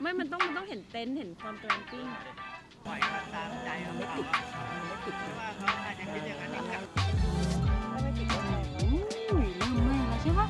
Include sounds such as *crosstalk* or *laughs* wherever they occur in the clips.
ไม่มันต้องมันต้องเห็นเต็นท์เห็นความแกลมปิ้ง ปล่อยเขาตามใจเขาไม่ติดไม่ติดว่าเขาอาจจะคิดอย่างนั้นอีกครับอุ้ยเริ่มไหม้แล้วใช่ปะ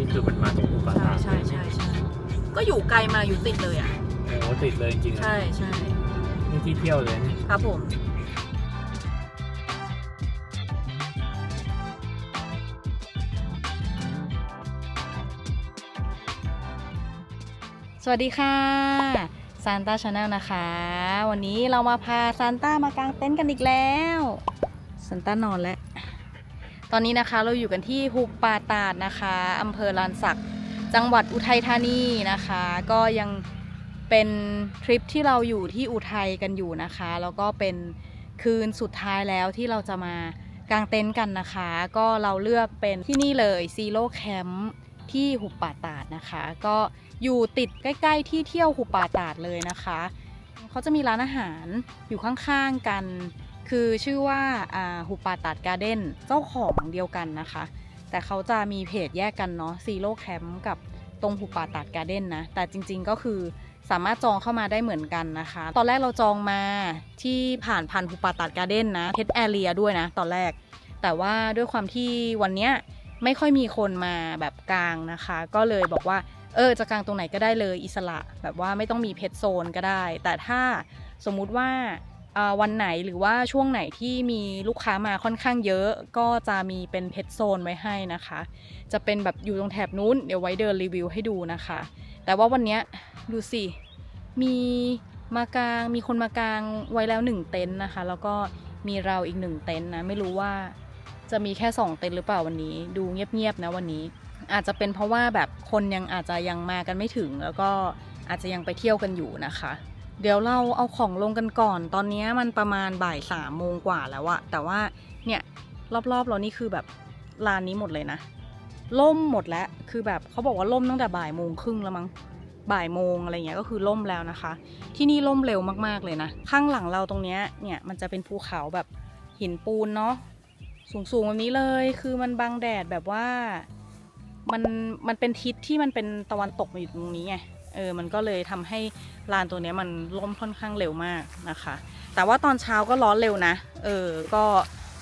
โอ้นี่คือมันมาตรงอุปาใช่ทานใช่ใช่ใช่ก็อยู่ไกลมาอยู่ติดเลยอะโอ้ติดเลยจริงๆอะใช่ใช่นี่ที่เที่ยวเลยนี่ครับผมสวัสดีค่ะซานต้าชาแนลนะคะ วันนี้เรามาพาซานต้ามากางเต็นท์กันอีกแล้วซานต้านอนแล้ว ตอนนี้นะคะเราอยู่กันที่หุบป่าตาดนะคะอำเภอลานสักจังหวัดอุทัยธานีนะคะ ก็ยังเป็นทริปที่เราอยู่ที่อุทัยกันอยู่นะคะ แล้วก็เป็นคืนสุดท้ายแล้วที่เราจะมากางเต็นท์กันนะคะ ก็เราเลือกเป็นที่นี่เลยซีโร่แคมป์ที่หุบป่าตาดนะคะ ก็อยู่ติดใกล้ ๆ ที่เที่ยวหุบป่าตาดเลยนะคะ เขาจะมีร้านอาหารอยู่ข้างๆกัน คือชื่อว่าอ่าหุปาตาดการ์เด้นเจ้าของเดียวกันนะคะ แต่เขาจะมีเพจแยกกันเนาะซีโร่แคมป์กับตรงหุบป่าตาดการ์เด้นนะ แต่จริง ๆก็คือสามารถจองเข้ามาได้เหมือนกันนะคะ ตอนแรกเราจองมาที่ผ่านพันหุบป่าตาดการ์เด้นนะเฮดแอเรียด้วยนะ ตอนแรก แต่ว่าด้วยความที่วันเนี้ยไม่ค่อยมีคนมาแบบกลางนะคะ ก็เลยบอกว่าเออจะกลางตรงไหนก็ได้เลยอิสระ แบบว่าไม่ต้องมีเพจโซนก็ได้ แต่ถ้าสมมุติว่า วันไหนหรือว่าช่วงไหนที่มีลูกค้ามาค่อนข้างเยอะ ก็จะมีเป็นเพจโซนไว้ให้นะคะ จะเป็นแบบอยู่ตรงแถบนู้นเดี๋ยวไว้เดินรีวิวให้ดูนะคะ แต่ว่าวันนี้ดูสิมีมากางมีคนมากางไว้แล้วหนึ่งเต็นท์นะคะ แล้วก็มีเราอีกหนึ่งเต็นท์นะไม่รู้ว่าจะมีแค่สองเต็นท์หรือเปล่าวันนี้ ดูเงียบๆนะวันนี้ อาจจะเป็นเพราะว่าแบบคนยังอาจจะยังมากันไม่ถึง แล้วก็อาจจะยังไปเที่ยวกันอยู่นะคะ เดี๋ยวเราเอาของลงกันก่อน ตอนนี้มันประมาณบ่ายสามโมงกว่าแล้วอะแต่ว่าเนี่ยรอบๆเรานี่คือแบบลานนี้หมดเลยนะ ล่มหมดแล้ว คือแบบเขาบอกว่าล่มตั้งแต่บ่ายโมงครึ่งแล้วมั้ง บ่ายโมงอะไรเงี้ยก็คือล่มแล้วนะคะ ที่นี่ล่มเร็วมากๆเลยนะ ข้างหลังเราตรงเนี้ยเนี่ยมันจะเป็นภูเขาแบบหินปูนเนาะ สูงๆแบบนี้เลย คือมันบังแดดแบบว่ามันมันเป็นทิศที่มันเป็นตะวันตกมาอยู่ตรงนี้ไง เออมันก็เลยทำให้ลานตัวนี้มันล่มค่อนข้างเร็วมากนะคะ แต่ว่าตอนเช้าก็ร้อนเร็วนะเออก็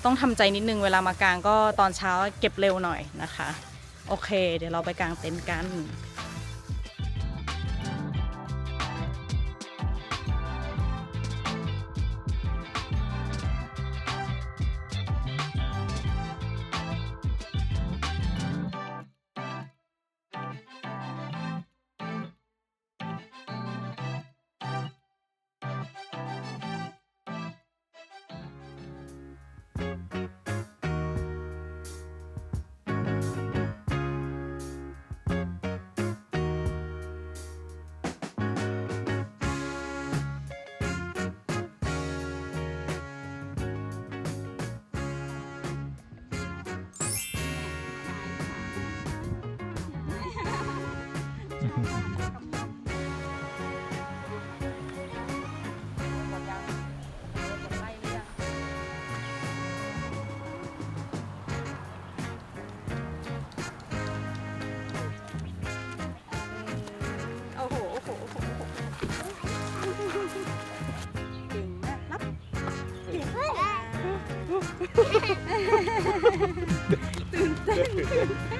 ต้องทำใจนิดนึงเวลามากลางก็ตอนเช้าเก็บเร็วหน่อยนะคะ โอเค เดี๋ยวเราไปกางเต็นท์กัน Okay. *laughs*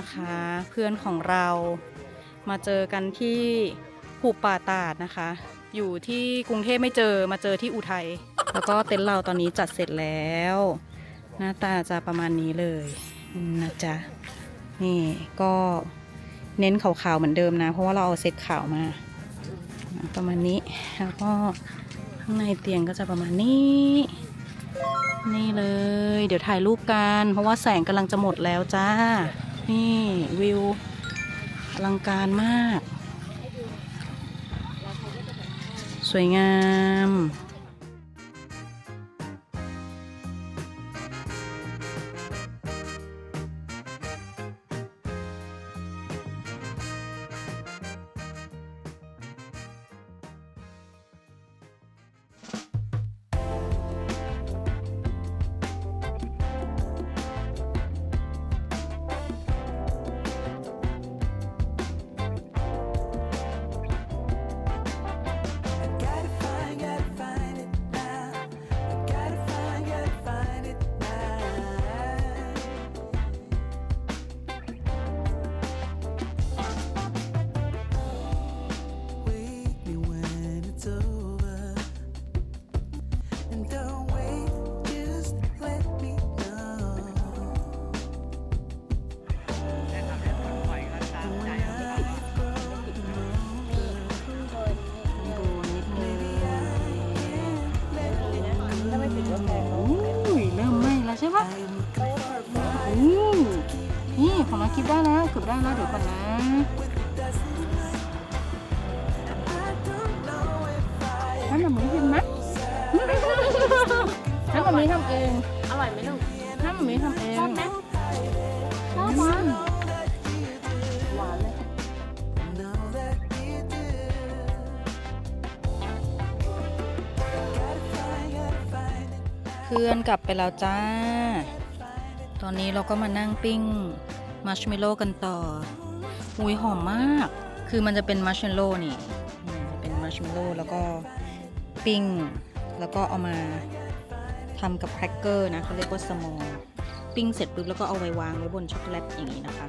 นะคะ เพื่อนของเรามาเจอกันที่หุบป่าตาดนะคะ อยู่ที่กรุงเทพไม่เจอมาเจอที่อุทัยแล้วก็เต็นท์เราตอนนี้จัดเสร็จแล้ว หน้าตาจะประมาณนี้เลยนะจ๊ะนี่ก็เน้นขาวๆเหมือนเดิมนะ เพราะว่าเราเอาเซตขาวมาประมาณนี้แล้วก็ข้างในเตียงก็จะประมาณนี้ นี่เลย เดี๋ยวถ่ายรูปกัน เพราะว่าแสงกำลังจะหมดแล้วจ้า นี่วิวอลังการมาก สวยงาม ได้แล้วเดี๋ยวก่อนนะนั่นแบบนี้กินไหมนั่นแบบนี้ทำเอง อร่อยไหมลูกนั่นแบบนี้ทำเองชอบไหมชอบอืวะมหวานเลยเพื่อนกลับไปแล้วจ้า ตอนนี้เราก็มานั่งปิ้ง มัชเมลโล่กันต่ออุ้ยหอมมาก คือมันจะเป็นมัชเมลโล่นี่เป็นมัชเมลโล่แล้วก็ปิ้ง แล้วก็เอามาทำกับแครกเกอร์นะเขาเรียกว่าสมอปิ้งเสร็จปุ๊บแล้วก็เอาไว้วางไว้บนช็อกโกแลตอย่างนี้นะคะ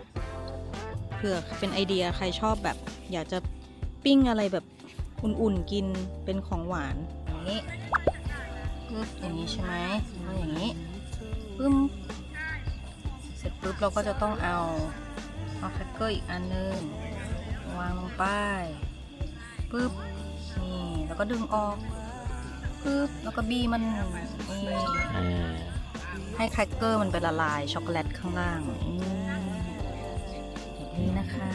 เพื่อเป็นไอเดียใครชอบแบบ อยากจะปิ้งอะไรแบบอุ่นๆกินเป็นของหวานอย่างนี้ปึ๊บอย่างนี้ใช่ไหมแล้วอย่างนี้ปึ้ม เสร็จปุ๊บเราก็จะต้องเอาเอาแครกเกอร์อีกอันนึงวางลงไปปึ๊บนี่แล้วก็ดึงออกปึ๊บแล้วก็บี้มันนี่ให้แครกเกอร์มันไปละลายช็อกโกแลตข้างล่างอืมแบบนี้นะคะ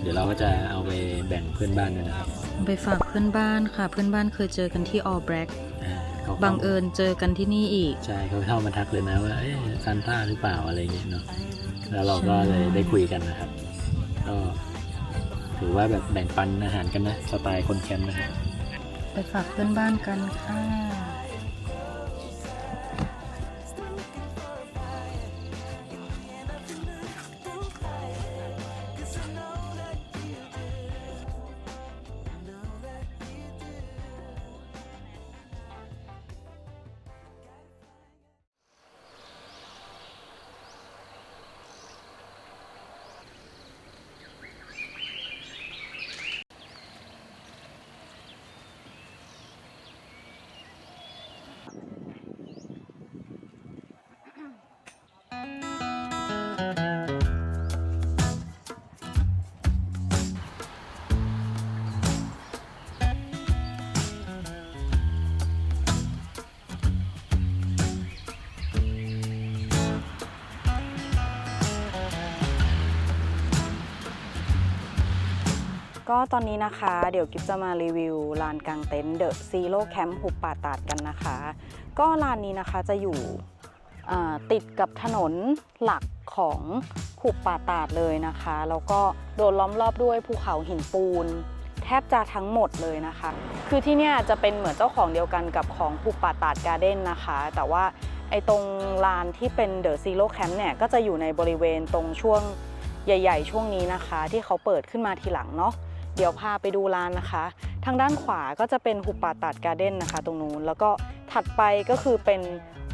เดี๋ยวเราก็จะเอาไปแบ่งเพื่อนบ้านด้วยนะครับ ไปฝากเพื่อนบ้านค่ะ เพื่อนบ้านเคยเจอกันที่ All Black อ่า เขาบังเอิญเจอกันที่นี่อีก ใช่เขาเข้ามาทักเลยนะว่าเอ๊ะซานต้าหรือเปล่าอะไรเงี้ยเนาะแล้วเราก็เลยได้คุยกันนะครับก็ถือว่าแบบแบ่งปันอาหารกันนะสไตล์คนแคมป์นะครับไปฝากเพื่อนบ้านกันค่ะ ก็ตอนนี้นะคะเดี๋ยวกิฟจะมารีวิวลานกลางเต็นท์เดอะซีโร่แคมป์หุบป่าตาดกันนะคะ ก็ลานนี้นะคะจะอยู่ติดกับถนนหลักของหุบป่าตาดเลยนะคะ แล้วก็โดนล้อมรอบด้วยภูเขาหินปูน แทบจะทั้งหมดเลยนะคะ คือที่เนี่ยจะเป็นเหมือนเจ้าของเดียวกันกับของหุบป่าตาดการ์เด้นนะคะ แต่ว่าไอ้ตรงลานที่เป็นเดอะซีโร่แคมป์เนี่ยก็จะอยู่ในบริเวณตรงช่วงใหญ่ ๆ ช่วงนี้นะคะ ที่เขาเปิดขึ้นมาทีหลังเนาะ เดี๋ยวพาไปดูร้านนะคะ ทางด้านขวาก็จะเป็นหุบป่าตัดการ์เด้นนะคะ ตรงนู้นแล้วก็ถัดไปก็คือเป็น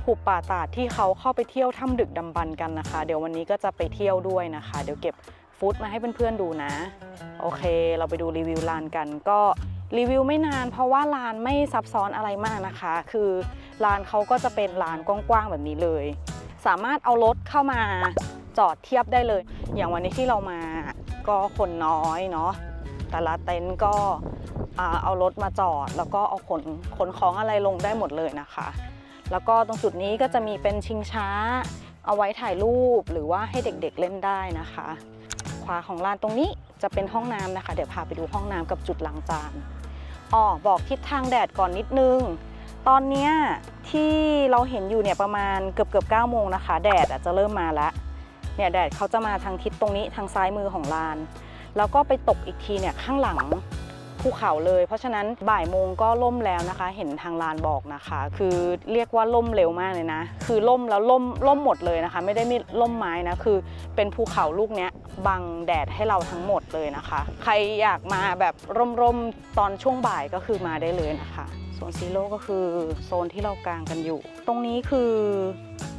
หุบป่าตาดที่เขาเข้าไปเที่ยวถ้ำดึกดำบรรกันนะคะ เดี๋ยววันนี้ก็จะไปเที่ยวด้วยนะคะ เดี๋ยวเก็บฟุตมาให้เพื่อนๆดูนะ โอเค เราไปดูรีวิวลานกันก็รีวิวไม่นานเพราะว่าลานไม่ซับซ้อนอะไรมากนะคะ คือลานเขาก็จะเป็นลานกว้างๆแบบนี้เลย สามารถเอารถเข้ามาจอดเทียบได้เลย อย่างวันนี้ที่เรามาก็คนน้อยเนาะ แต่ละเต็นท์ก็เอารถมาจอด แล้วก็เอาขนขนของอะไรลงได้หมดเลยนะคะ แล้วก็ตรงจุดนี้ก็จะมีเป็นชิงช้า เอาไว้ถ่ายรูปหรือว่าให้เด็กๆเล่นได้นะคะ ขวาของลานตรงนี้จะเป็นห้องน้ำนะคะ เดี๋ยวพาไปดูห้องน้ำกับจุดล้างจานอ๋อบอกทิศทางแดดก่อนนิดนึง ตอนนี้ที่เราเห็นอยู่เนี่ยประมาณเกือบเกือบ9โมงนะคะ แดดอาจจะเริ่มมาแล้วเนี่ยแดดเขาจะมาทางทิศตรงนี้ทางซ้ายมือของลาน แล้วก็ไปตกอีกทีเนี่ยข้างหลังภูเขาเลย เพราะฉะนั้นบ่ายโมงก็ล่มแล้วนะคะ เห็นทางลานบอกนะคะ คือเรียกว่าล่มเร็วมากเลยนะ คือล่มแล้วล่มล่มหมดเลยนะคะ ไม่ได้มีล่มไม้นะคือ เป็นภูเขาลูกเนี้ยบังแดดให้เราทั้งหมดเลยนะคะ ใครอยากมาแบบร่มๆตอนช่วงบ่ายก็คือมาได้เลยนะคะโซนซีโร่ก็คือโซนที่เรากางกันอยู่ ตรงนี้คือ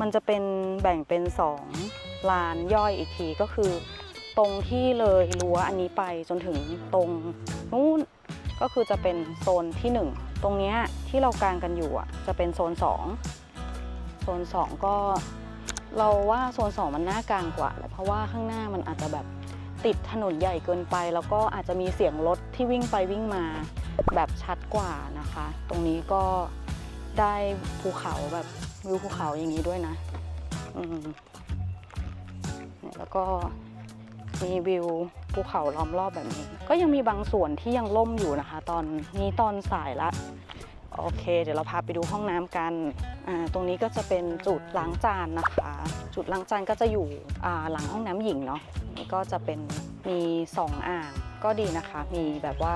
มันจะเป็นแบ่งเป็นสองลานย่อยอีกทีก็คือ ตรงที่เลยรั้วอันนี้ไปจนถึงตรงนู้นก็คือจะเป็นโซนที่ 1 ตรงเนี้ยที่เรากางกันอยู่อะจะเป็นโซน 2 โซน 2 ก็เราว่าโซน 2 มันน่ากลางกว่าแหละเพราะว่าข้างหน้ามันอาจจะแบบติดถนนใหญ่เกินไป แล้วก็อาจจะมีเสียงรถที่วิ่งไปวิ่งมาแบบชัดกว่านะคะ ตรงนี้ก็ได้ภูเขาแบบวิวภูเขาอย่างนี้ด้วยนะ อืมเนี่ยแล้วก็ มีวิวภูเขาล้อมรอบแบบนี้ ก็ยังมีบางส่วนที่ยังล่มอยู่นะคะ ตอนนี้ตอนสายละโอเค เดี๋ยวเราพาไปดูห้องน้ำกัน ตรงนี้ก็จะเป็นจุดล้างจานนะคะ จุดล้างจานก็จะอยู่หลังห้องน้ำหญิงเนาะนี่ก็จะเป็นมีสองอ่างก็ดีนะคะ มีแบบว่า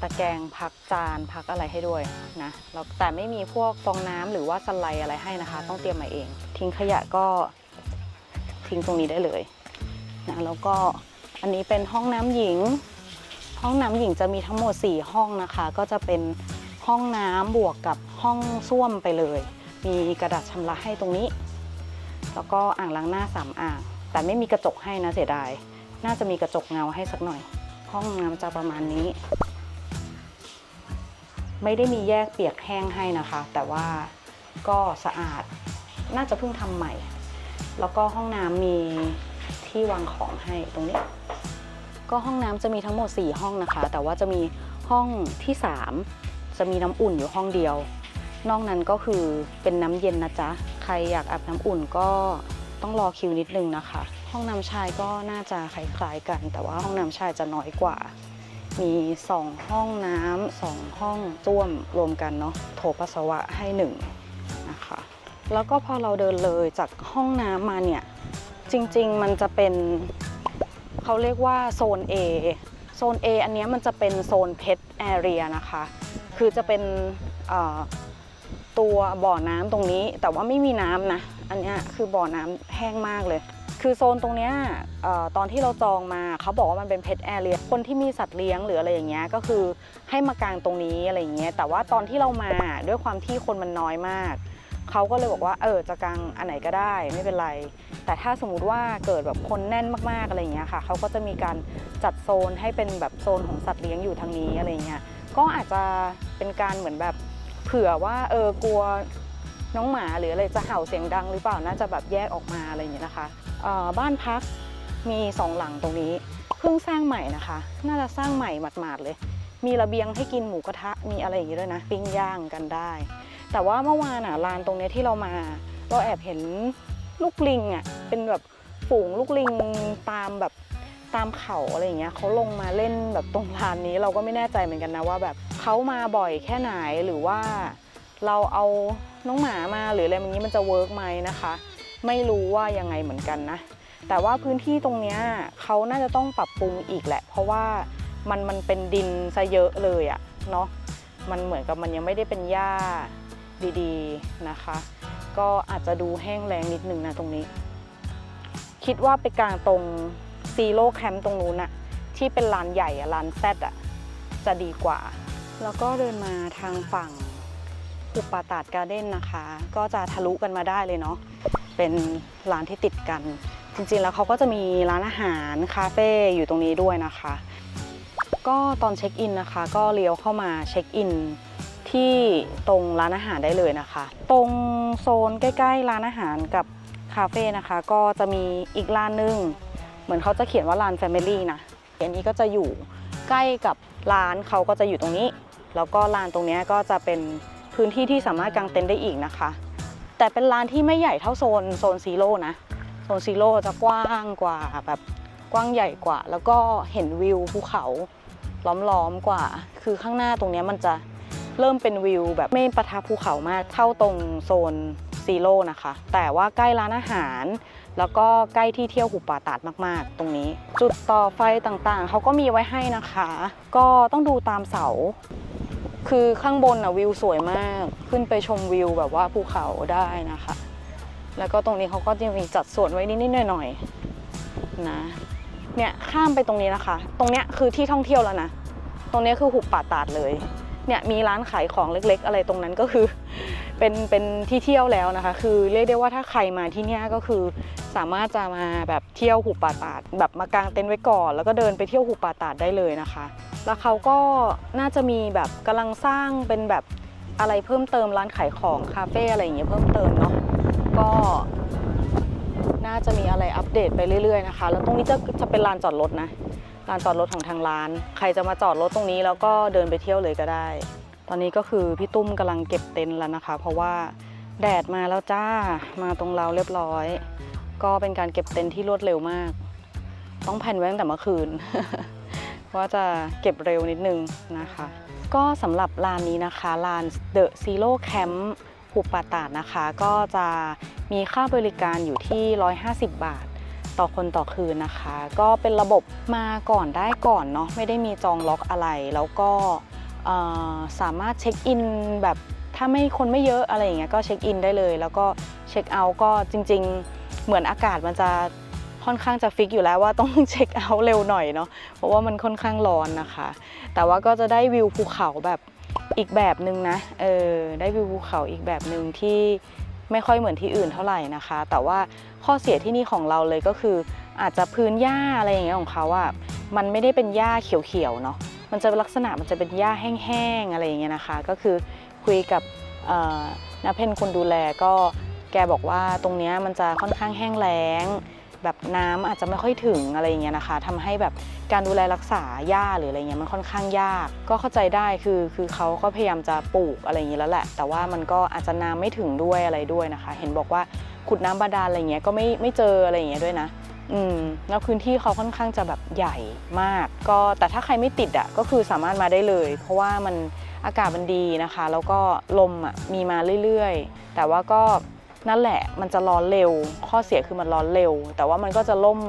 ตะแกรงพักจานพักอะไรให้ด้วยนะแล้วแต่ไม่มีพวกฟองน้ำหรือว่าสไลด์อะไรให้นะคะ ต้องเตรียมมาเอง ทิ้งขยะก็ทิ้งตรงนี้ได้เลย นะแล้วก็อันนี้เป็นห้องน้ำหญิง ห้องน้ำหญิงจะมีทั้งหมด 4 ห้องนะคะ ก็จะเป็นห้องน้ำบวกกับห้องส้วมไปเลย มีกระดาษชำระให้ตรงนี้ แล้วก็อ่างล้างหน้า3อ่าง แต่ไม่มีกระจกให้นะเสียดาย น่าจะมีกระจกเงาให้สักหน่อย ห้องน้ำจะประมาณนี้ ไม่ได้มีแยกเปียกแห้งให้นะคะ แต่ว่าก็สะอาด น่าจะเพิ่งทำใหม่ แล้วก็ห้องน้ำมี ที่วางของให้ตรงนี้ ก็ห้องน้ำจะมีทั้งหมด 4 ห้องนะคะ แต่ว่าจะมีห้องที่ 3 จะมีน้ำอุ่นอยู่ห้องเดียว นอกนั้นก็คือเป็นน้ำเย็นนะจ๊ะ ใครอยากอาบน้ำอุ่นก็ต้องรอคิวนิดนึงนะคะ ห้องน้ำชายก็น่าจะคล้ายๆกัน แต่ว่าห้องน้ำชายจะน้อยกว่า มี 2 ห้องน้ำสองห้องส้วมรวมกันเนาะโถปัสสาวะให้หนึ่งนะคะแล้วก็พอเราเดินเลยจากห้องน้ำมาเนี่ย จริง ๆ มันจะเป็นเขาเรียกว่าโซน A โซน A อันนี้มันจะเป็นโซนเพ t แอเรียนะคะ คือจะเป็นตัวบ่อน้ำตรงนี้ แต่ว่าไม่มีน้ำนะ อันนี้คือบ่อน้ำแห้งมากเลย คือโซนตรงนี้ตอนที่เราจองมาเขาบอกว่ามันเป็นเพ t แอเรีย คนที่มีสัตว์เลี้ยงหรืออะไรอย่างเงี้ย ก็คือให้มากางตรงนี้อะไรอย่างเงี้ย แต่ว่าตอนที่เรามาด้วยความที่คนมันน้อยมาก เขาก็เลยบอกว่าเออจะกางอันไหนก็ได้ไม่เป็นไร แต่ถ้าสมมุติว่าเกิดแบบคนแน่นมากๆอะไรเงี้ยค่ะเขาก็จะมีการจัดโซนให้เป็นแบบโซนของสัตว์เลี้ยงอยู่ทางนี้อะไรเงี้ยก็อาจจะเป็นการเหมือนแบบเผื่อว่าเออกลัวน้องหมาหรืออะไรจะเห่าเสียงดังหรือเปล่าน่าจะแบบแยกออกมาอะไรอย่างเงี้ยนะคะออบ้านพักมีสองหลังตรงนี้เพิ่งสร้างใหม่นะคะ น่าจะสร้างใหม่หมาดๆเลย มีระเบียงให้กินหมูกระทะมีอะไรอย่างงี้ด้วยนะปิ้งย่างกันได้ แต่ว่าเมื่อวานอะลานตรงนี้ที่เรามา เราแอบเห็นลูกลิงอะเป็นแบบฝูงลูกลิงตามแบบตามเขาอะไรอย่างเงี้ยเขาลงมาเล่นแบบตรงลานนี้เราก็ไม่แน่ใจเหมือนกันนะว่าแบบเขามาบ่อยแค่ไหนหรือว่าเราเอาน้องหมามาหรืออะไรอย่างนี้มันจะเวิร์กไหมนะคะ ไม่รู้ว่ายังไงเหมือนกันนะ แต่ว่าพื้นที่ตรงเนี้ยเขาน่าจะต้องปรับปรุงอีกแหละ เพราะว่า มันมันเป็นดินซะเยอะเลยอะเนาะมันเหมือนกับมันยังไม่ได้เป็นหญ้าดีๆนะคะ ก็อาจจะดูแห้งแรงนิดนึงนะตรงนี้ คิดว่าไปกลางตรงซีโร่แคมป์ตรงนู้นอะที่เป็นลานใหญ่อะลานแซดอะจะดีกว่า แล้วก็เดินมาทางฝั่งหุปาตาดการ์เด้นนะคะ ก็จะทะลุกันมาได้เลยเนาะเป็นร้านที่ติดกัน จริงๆแล้วเขาก็จะมีร้านอาหารคาเฟ่อยู่ตรงนี้ด้วยนะคะ ก็ตอนเช็คอินนะคะ ก็เลี้ยวเข้ามาเช็คอินที่ตรงร้านอาหารได้เลยนะคะ ตรงโซนใกล้ ๆ ร้านอาหารกับคาเฟ่นะคะ ก็จะมีอีกร้านหนึง เหมือนเขาจะเขียนว่าร้าน Family นะอันนี้ก็จะอยู่ใกล้กับร้านเขาก็จะอยู่ตรงนี้ แล้วก็ลานตรงนี้ก็จะเป็นพื้นที่ที่สามารถกางเต็นท์ได้อีกนะคะ แต่เป็นลานที่ไม่ใหญ่เท่าโซนโซนซีโร่นะโซนซีโร่จะกว้างกว่าแบบกว้างใหญ่กว่า แล้วก็เห็นวิวภูเขา ล้อมๆกว่า คือข้างหน้าตรงนี้มันจะเริ่มเป็นวิวแบบไม่ประทับภูเขามากเท่าตรงโซนซีโร่นะคะ แต่ว่าใกล้ร้านอาหาร แล้วก็ใกล้ที่เที่ยวหุบป่าตาดมากๆ ตรงนี้ จุดต่อไฟต่างๆ เขาก็มีไว้ให้นะคะ ก็ต้องดูตามเสา คือข้างบนอะวิวสวยมาก ขึ้นไปชมวิวแบบว่าภูเขาได้นะคะ แล้วก็ตรงนี้เขาก็จะมีจัดส่วนไว้นิดๆหน่อยๆนะ เนี่ยข้ามไปตรงนี้นะคะ ตรงเนี้ยคือที่ท่องเที่ยวแล้วนะ ตรงเนี้ยคือหุบป่าตาดเลย เนี่ยมีร้านขายของเล็ก ๆ อะไรตรงนั้นก็คือ เป็นเป็นที่เที่ยวแล้วนะคะ คือเรียกได้ว่าถ้าใครมาที่เนี่ยก็คือ สามารถจะมาแบบเที่ยวหุบป่าตาด แบบมากางเต็นท์ไว้ก่อน แล้วก็เดินไปเที่ยวหุบป่าตาดได้เลยนะคะ แล้วเขาก็น่าจะมีแบบกำลังสร้างเป็นแบบอะไรเพิ่มเติมร้านขายของคาเฟ่อะไรอย่างเงี้ยเพิ่มเติมเนาะก็ น่าจะมีอะไรอัปเดตไปเรื่อยๆนะคะ แล้วตรงนี้จะจะเป็นลานจอดรถนะ ลานจอดรถของทางร้าน ใครจะมาจอดรถตรงนี้แล้วก็เดินไปเที่ยวเลยก็ได้ ตอนนี้ก็คือพี่ตุ้มกำลังเก็บเต็นท์แล้วนะคะ เพราะว่าแดดมาแล้วจ้า มาตรงเราเรียบร้อย ก็เป็นการเก็บเต็นท์ที่รวดเร็วมาก ต้องแผ่นไว้ตั้งแต่เมื่อคืน ว่าจะเก็บเร็วนิดนึงนะคะ ก็สำหรับลานนี้นะคะ ลาน The Zero Camp หุบป่าตาดนะคะก็จะ มีค่าบริการอยู่ที่ 150 บาท ต่อคนต่อคืนนะคะ ก็เป็นระบบมาก่อนได้ก่อนเนาะไม่ได้มีจองล็อกอะไร แล้วก็สามารถเช็คอินแบบถ้าไม่คนไม่เยอะอะไรอย่างเงี้ยก็เช็คอินได้เลย แล้วก็เช็คเอาท์ก็จริง ๆ เหมือนอากาศมันจะค่อนข้างจะฟิกอยู่แล้วว่าต้องเช็คเอาท์เร็วหน่อยเนาะเพราะว่ามันค่อนข้างร้อนนะคะ แต่ว่าก็จะได้วิวภูเขาแบบอีกแบบหนึ่งนะเออได้วิวภูเขาอีกแบบหนึ่งที่ ไม่ค่อยเหมือนที่อื่นเท่าไหร่นะคะ แต่ว่าข้อเสียที่นี่ของเราเลยก็คือ อาจจะพื้นหญ้าอะไรอย่างเงี้ยของเขาอะมันไม่ได้เป็นหญ้าเขียวๆเนาะมันจะลักษณะมันจะเป็นหญ้าแห้งๆอะไรอย่างเงี้ยนะคะ ก็คือคุยกับเอ่อนาเพนคนดูแลก็แกบอกว่าตรงเนี้ยมันจะค่อนข้างแห้งแล้ง แบบน้ำอาจจะไม่ค่อยถึงอะไรเงี้ยนะคะทำให้แบบการดูแลรักษาหญ้าหรืออะไรเงี้ยมันค่อนข้างยาก ก็เข้าใจได้คือคือเขาก็พยายามจะปลูกอะไรอย่างงี้แล้วแหละ แต่ว่ามันก็อาจจะน้ำไม่ถึงด้วยอะไรด้วยนะคะ เห็นบอกว่าขุดน้ำบาดาลอะไรเงี้ยก็ไม่ไม่เจออะไรเงี้ยด้วยนะอืมแล้วพื้นที่เขาค่อนข้างจะแบบใหญ่มาก ก็แต่ถ้าใครไม่ติดอะก็คือสามารถมาได้เลย เพราะว่ามันอากาศมันดีนะคะ แล้วก็ลมอะมีมาเรื่อยๆ แต่ว่าก็ นั่นแหละมันจะร้อนเร็ว ข้อเสียคือมันร้อนเร็ว แต่ว่ามันก็จะล่ม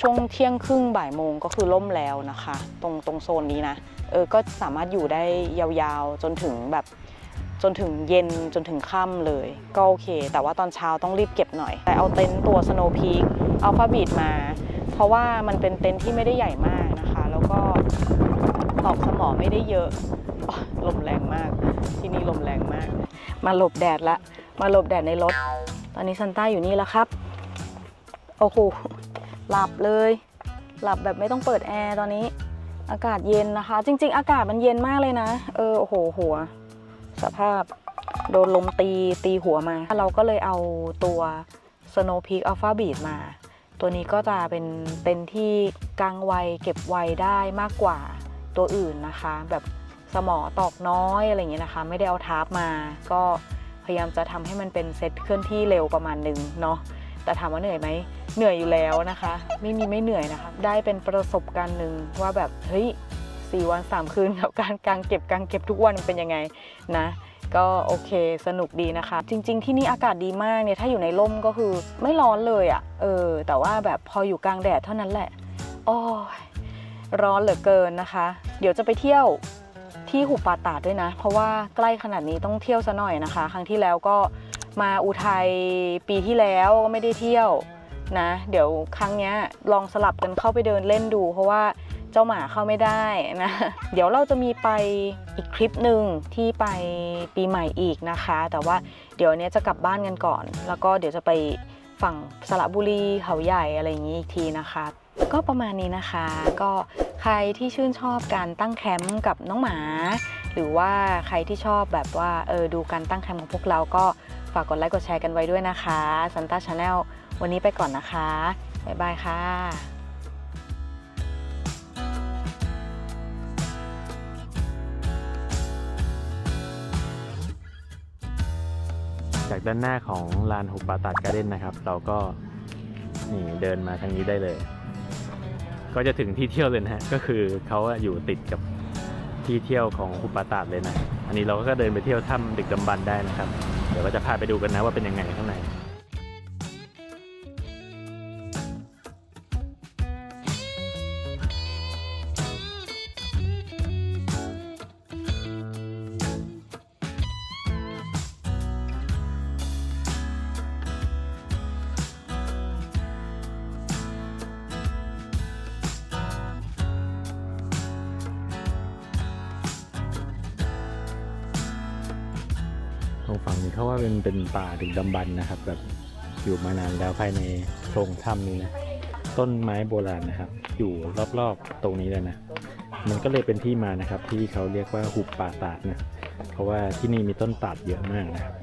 ช่วงเที่ยงครึ่งบ่ายโมงก็คือล่มแล้วนะคะ ตรงตรงโซนนี้นะเออก็สามารถอยู่ได้ยาวๆจนถึงแบบจนถึงเย็นจนถึงค่ำเลย ก็โอเค แต่ว่าตอนเช้าต้องรีบเก็บหน่อย แต่เอาเต็นท์ตัว Snow Peak อัลฟาบีดมา เพราะว่ามันเป็นเต็นท์ที่ไม่ได้ใหญ่มากนะคะ แล้วก็ตอกสมอไม่ได้เยอะลมแรงมาก ที่นี่ลมแรงมาก มาหลบแดดละ มาหลบแดดในรถ ตอนนี้ซันต้าอยู่นี่แล้วครับ โอ้โห หลับเลย หลับแบบไม่ต้องเปิดแอร์ตอนนี้ อากาศเย็นนะคะ จริง ๆ อากาศมันเย็นมากเลยนะ เออ โอ้โห หัว สภาพโดนลมตีตีหัวมา เราก็เลยเอาตัว Snow Peak Alpha Beat มา ตัวนี้ก็จะเป็นเต็นที่กางไวเก็บไวได้มากกว่าตัวอื่นนะคะ แบบสมอตอกน้อยอะไรอย่างเงี้ยนะคะ ไม่ได้เอาทาร์ปมาก็ พยายามจะทำให้มันเป็นเซตเคลื่อนที่เร็วประมาณหนึงเนาะแต่ถามว่าเหนื่อยไหมเหนื่อยอยู่แล้วนะคะ ไม่มีไม่เหนื่อยนะคะ ได้เป็นประสบการณ์หนึ่งว่าแบบเฮ้ยสี่วันสามคืนกับการกางเก็บกางเก็บทุกวันเป็นยังไงนะก็โอเคสนุกดีนะคะ จริง ๆ ที่นี่อากาศดีมากเนี่ยถ้าอยู่ในร่มก็คือไม่ร้อนเลยอะ่ะเออแต่ว่าแบบพออยู่กลางแดดเท่านั้นแหละโอ้ร้อนเหลือเกินนะคะ เดี๋ยวจะไปเที่ยว ที่หุบป่าตาดด้วยนะ เพราะว่าใกล้ขนาดนี้ต้องเที่ยวซะหน่อยนะคะ ครั้งที่แล้วก็มาอุทัยปีที่แล้วก็ไม่ได้เที่ยวนะ เดี๋ยวครั้งนี้ลองสลับกันเข้าไปเดินเล่นดู เพราะว่าเจ้าหมาเข้าไม่ได้นะ เดี๋ยวเราจะมีไปอีกคลิปหนึ่งที่ไปปีใหม่อีกนะคะ แต่ว่าเดี๋ยวนี้จะกลับบ้านกันก่อน แล้วก็เดี๋ยวจะไปฝั่งสระบุรีเขาใหญ่อะไรอย่างนี้อีกทีนะคะ ก็ประมาณนี้นะคะ ก็ใครที่ชื่นชอบการตั้งแคมป์กับน้องหมา หรือว่าใครที่ชอบแบบว่าเออดูการตั้งแคมป์ของพวกเราก็ฝากกดไลค์กดแชร์กันไว้ด้วยนะคะซันต้าชาแนลวันนี้ไปก่อนนะคะ บ๊ายบายค่ะจากด้านหน้าของลานหุบป่าตัดการ์เด้นนะครับ เราก็นี่เดินมาทางนี้ได้เลย ก็จะถึงที่เที่ยวเลยนะฮะก็คือเขาอยู่ติดกับที่เที่ยวของคุป่าตัดเลยนะ อันนี้เราก็เดินไปเที่ยวถ้ำดึกดำบรรได้นะครับ เดี๋ยวก็จะพาไปดูกันนะว่าเป็นยังไงข้างใน ตรงฝั่งนี้เขาว่าเป็นเป็นป่าดึกดำบรรนะครับ แบบอยู่มานานแล้วภายในโพรงถ้ำนี้นะต้นไม้โบราณนะครับ อยู่รอบๆตรงนี้เลยนะ มันก็เลยเป็นที่มานะครับ ที่เขาเรียกว่าหุบป่าตาดนะเพราะว่าที่นี่มีต้นตาดเยอะมากนะครับ